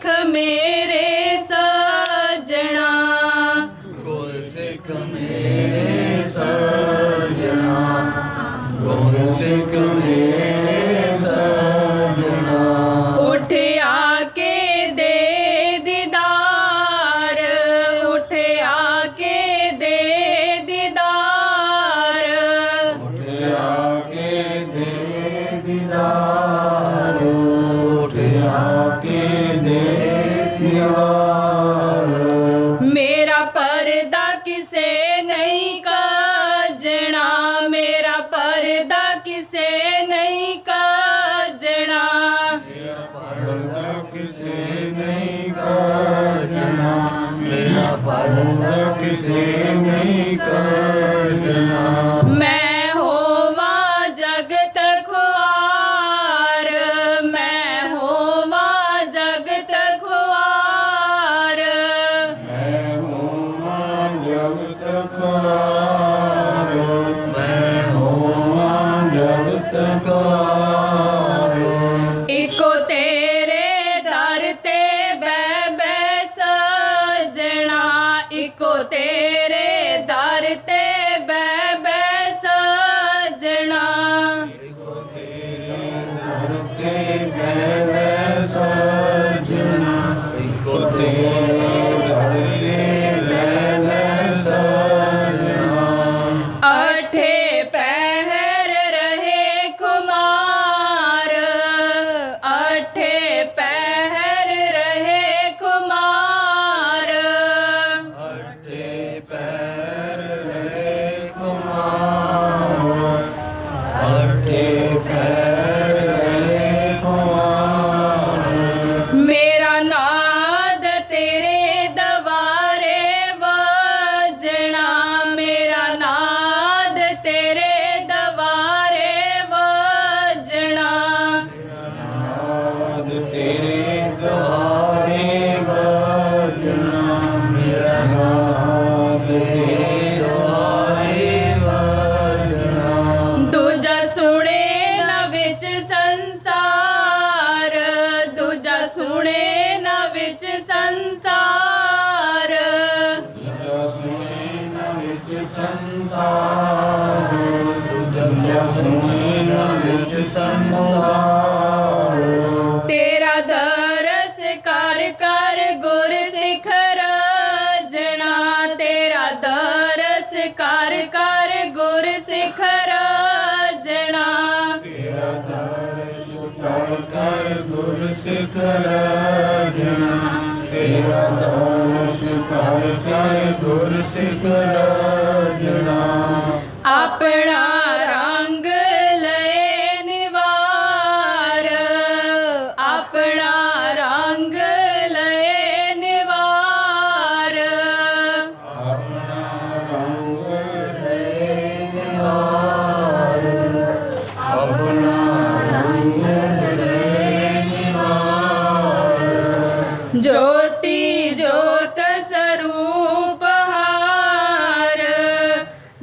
ਸਿੱਖ ਮੇਰੇ ਸਜਣਾ। ਗੁਰ ਸਿੱਖ ਮੇਰੇ किसे नहीं काजना? मेरा पर्दा किसे नहीं काजना? मेरा पर्दा किसे नहीं काजना? मेरा पर्दा किसे नहीं काजना? ਜਗਤ ਇਕੋ ਤੇਰੇ ਦਰ ਤੇ ਬੈ ਬੈ ਸਜਣਾ ਇਕੋ ਤੇਰੇ ਦਰ ਤੇ ਬੈ ਬੈ ਸਜਣਾ ਤੇ ਮੈਂ ਸਜਣਾ ਇੱਕੋ ਤੇ ਮੈਂ ਸਜਣਾ ਅਠੇ ਪਹਿਰ ਕਰ ਕਰ ਗੁਰ ਸਿੱਖ ਰਜਣਾ। ਤੇਰਾ ਦਰਸ਼ ਕਰ ਕਰ ਗੁਰ ਸਿੱਖ ਰਜਣਾ। ਤੇਰਾ ਦਰਸ਼ ਕਰ ਕਰ ਗੁਰ ਸਿੱਖ ਰਜਣਾ। ਜੋਤੀ ਜੋਤ ਸਰੂਪ ਹਾਰ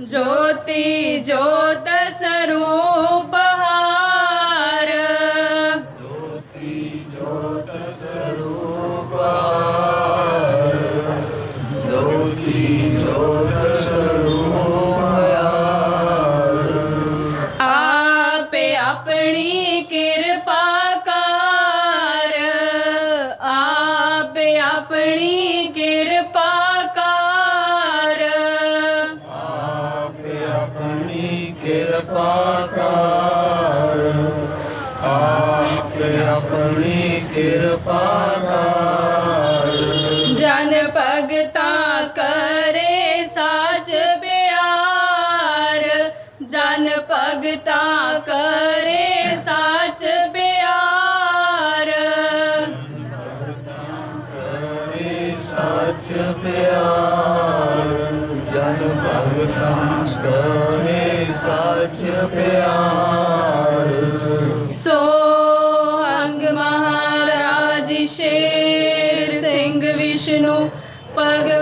ਜੋਤੀ ਜੋਤ ਸਰੂਪ ਹਾਰ ਜੋਤੀ ਜੋਤ ਸਰੂਪ ਆਰ। ਜੋਤੀ ਜੋਤ ਸਰੂਪ ਆਰ। ਆਪੇ ਆਪਣੀ ਕਿਰਪਾ ਕਰ ਆਪੇ ਆਪਣੀ ਕਿਰਪਾ ਕਰ ਜਨ ਭਗਤਾ ਕਰੇ ਜਨ ਭਗਤਾ ਕਰੇ ਸਾਚ ਪਿਆਰ। ਕਰੇ ਸੱਚ ਪਿਆਰ। ਜਨ ਭਗਤਾਂ ਕਰੇ ਸੱਚ ਪਿਆਰ। ਸੋ ਅੰਗ ਮਹਾਰਾਜ ਸ਼ੇਰ ਸਿੰਘ ਵਿਸ਼ਨੂੰ ਭਗਤ